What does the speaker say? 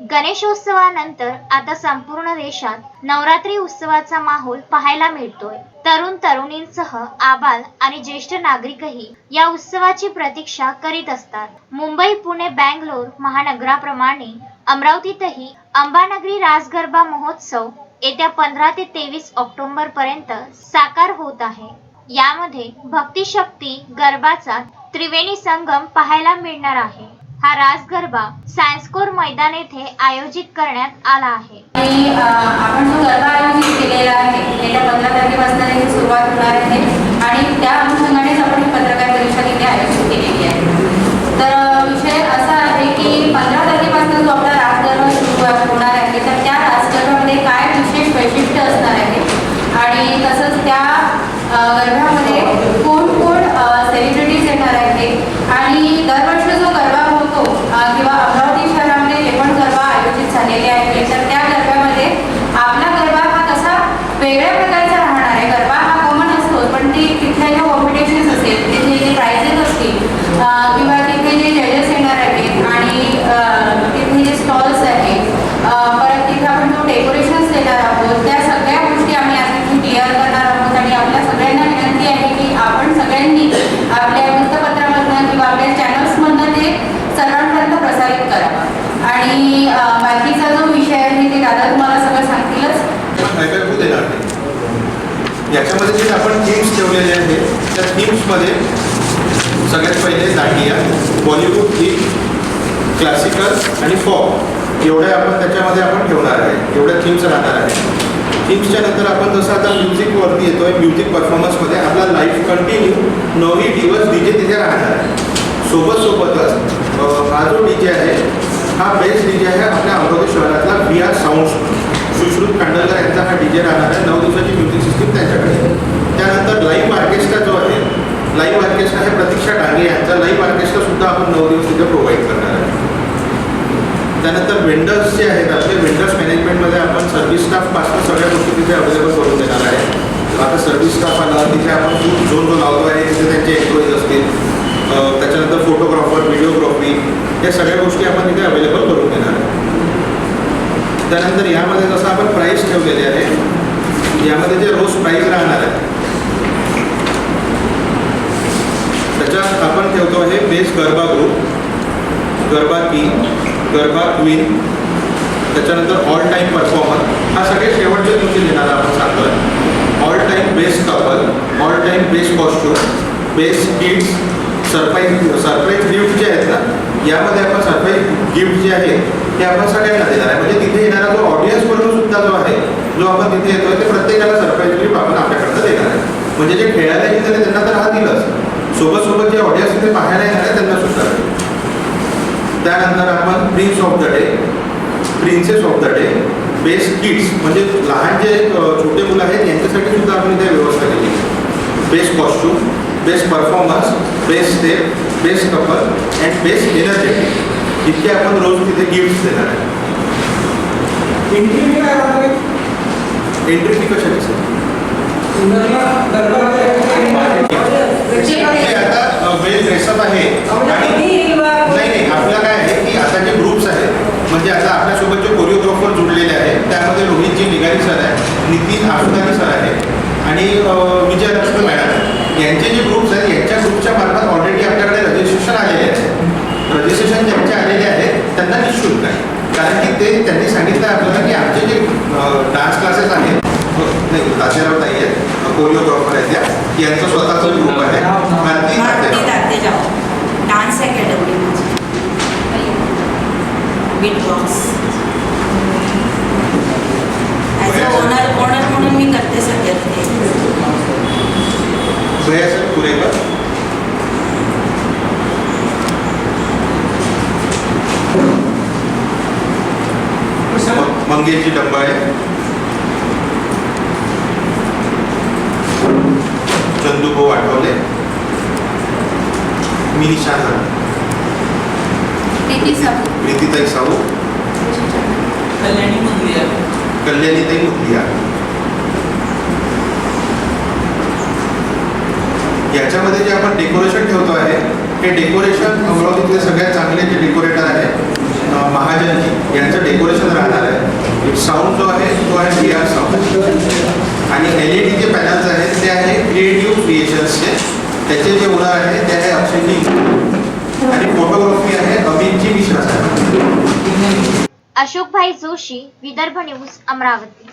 गणेशोत्सवानंतर आता संपूर्ण देशात नवरात्री उत्सवाचा माहोल पाहायला मिळतोय. तरुण तरुणींसह आबाल आणि ज्येष्ठ नागरिकही या उत्सवाची प्रतीक्षा करीत असतात. मुंबई पुणे बँगलोर महानगराप्रमाणे अमरावतीतही अंबानगरी राजगरबा महोत्सव येत्या पंधरा ते तेवीस ऑक्टोबर पर्यंत साकार होत आहे. यामध्ये भक्तिशक्ती गरबाचा त्रिवेणी संगम पाहायला मिळणार आहे. हा रास गरबा सायन्सकोर मैदान येथे आयोजित करण्यात आला आहे. आणि आपण जो गरबा आयोजित केलेला आहे येत्या पंधरा तारखेपासून त्याची सुरुवात होणार आहे आणि त्या अनुषंगानेच आपण पत्रकार परिषद इथे आयोजित केलेली आहे. तर विषय असा आहे की पंधरा तारखेपासून जो आपला रास गरबा सुरू हो-, होणार आहे तर त्या रास गरबामध्ये काय विशेष वैशिष्ट्य असणार आहे? आणि तसंच त्या गरब्यामध्ये कोण कोण सेलिब्रिटीज येणार आहे आणि दरवर्षी जो गरबा होतो अ, किंवा अमरावती शहरामध्ये जे पण गरबा आयोजित झालेले आहेत तर त्या गरब्यामध्ये आपला गरबा हा कसा वेगळ्या प्रकारचा राहणार आहे गरबा हा कॉमन असतो पण ती तिथल्या ज्या कॉम्पिटिशन्स असेल तिथे जे प्राइजेस असतील अ, किंवा तिथे जे जजेस येणार आहेत आणि अ, तिथे जे स्टॉल्स आहेत अ, परत तिथे आपण जो डेकोरेशन्स देणार आहोत त्या सगळ्या गोष्टी आम्ही आज इथे क्लिअर करणार आहोत आणि आपल्या सगळ्यांना विनंती आहे की आपण सगळ्यांनी आपल्या वृत्तपत्रामधनं किंवा आपल्या चॅनल्समधनं ते सर्वांपर्यंत प्रसारित करावं आणि अ, बाकीचा जो विषय आहे ते दादा तुम्हाला सगळं सांगतीलच फायबर होऊ देणार नाही याच्यामध्ये जे आपण थीम्स ठेवलेले आहेत त्या थीम्समध्ये सगळ्यात पहिले दांडिया बॉलिवूड थीम क्लासिकल आणि फॉक एवढ्या आपण त्याच्यामध्ये आपण ठेवणार आहे. एवढ्या थीम्स राहणार आहे. थीम्सच्या नंतर आपण जसं आता म्युझिकवरती येतोय म्युझिक परफॉर्मन्समध्ये आपला लाईफ कंटिन्यू नऊही दिवस डी जे तिथे राहणार आहे. सोबत सोबतच हा जो डी जे आहे हा बेस्ट डी जे आहे आपल्या अमरावती शहरातला V R sound Sushrut Kandalkar यांचा हा डी जे राहणार आहे नऊ दिवसाची म्युझिक सिस्टीम त्यांच्याकडे त्यानंतर लाईव्ह ऑर्केस्ट्रा जो आहे लाईव्ह ऑर्केस्ट्रा हे प्रतीक्षा डांगे यांचा लाईव्ह ऑर्केस्ट्रा सुद्धा आपण नऊ दिवस तिथे प्रोव्हाइड करणार आहे. त्यानंतर वेंडर्स जे आहेत आपले वेंडर्स मॅनेजमेंटमध्ये आपण सर्व्हिस स्टाफपासून सगळ्या गोष्टी तिथे अवेलेबल करून देणार आहे. आता सर्व्हिस स्टाफ आला तिथे आपण फूड झोन जो लावतो आहे तिथे त्यांचे एम्प्लॉईज असतील. त्याच्यानंतर फोटोग्राफर व्हिडिओग्राफी या सगळ्या गोष्टी आपण तिथे अवेलेबल करून देणार आहे. त्यानंतर यामध्ये जसं आपण प्राईस ठेवलेले आहे यामध्ये जे रोज प्राईस राहणार आहे त्याच्यात आपण ठेवतो आहे best garba group garba king garba queen त्याच्यानंतर ऑल टाईम परफॉर्मर हा सगळे शेवटचे तुमचे देणार आपण सांगतोय. All time best couple all time best costume best kids surprise surprise gift जे आहेत ना यामध्ये आपण सरप्राईज गिफ्ट जे आहे ते आपण सगळ्यांना देणार आहे. म्हणजे तिथे येणारा जो ऑडियन्स म्हणून सुद्धा जो आहे जो आपण तिथे येतोय ते प्रत्येकाला सरप्राईज गिफ्ट आपण आपल्याकडनं देणार आहे. म्हणजे जे खेळायला येतील त्यांना तर हा राहतीलच सोबत सोबत जे ऑडियन्स तिथे पाहायला येणार आहे त्यांना सुद्धा. त्यानंतर आपण prince of the day princess of the day best kids म्हणजे लहान जे छोटे मुलं आहेत यांच्यासाठी सुद्धा आपण इथे व्यवस्था केली. Best costume best performance best step best couple and best energetic इतके आपण रोज तिथे गिफ्ट देणार आहे? एंट्री फी कशाची? सर ड्रेसअप आहे. आणि नाही नाही आपलं काय आहे की आता जे ग्रुप्स आहेत म्हणजे आता आपल्यासोबत जे कोरिओग्राफर जुडलेले आहेत त्यामध्ये रोहितजी निगारी सर आहे नितीन आसुदानी सर आहे आणि विजयलक्ष्मी मॅडम यांचे जे ग्रुप्स आहेत यांच्या ग्रुपच्या मार्फत ऑलरेडी आपल्याकडे रजिस्ट्रेशन आलेले आहे रजिस्ट्रेशन ज्यांचे आलेले आहेत त्यांना निशुल्क आहे. कारण की ते त्यांनी सांगितलं आपल्याला की आमचे जे डान्स क्लासेस आहेत नाही तात्याराव ताई आहेत. कोरिओग्राफर आहेत त्या यांचा स्वतःचा ग्रुप आहे. Bharati Tatyarao dance academy beat box as a owner owner म्हणून मी करते सध्या ते. भैया सर पुरेकर मंगेशजी डंबाळे चंदूभाऊ आठवले प्रीती साबू प्रीतीताई साहू. कल्याणी कल्याणीताई मुखलिया याच्यामध्ये जे आपण डेकोरेशन ठेवतो आहे हे डेकोरेशन अमरावतीतले सगळ्यात चांगले जे डेकोरेटर आहे महाजनजी यांचं डेकोरेशन राहणार आहे. साऊंड जो आहे तो आहे बी आर साऊंड आणि एल ई डी जे पॅनल्स आहेत ते आहे क्रिएटिव्ह क्रिएशन्सचे त्याचे जे ओनर आहे ते आहे अक्षयजी आणि फोटोग्राफी आहे अभिनजी मिश्रा. साहेब अशोकभाई जोशी विदर्भ न्यूज अमरावती.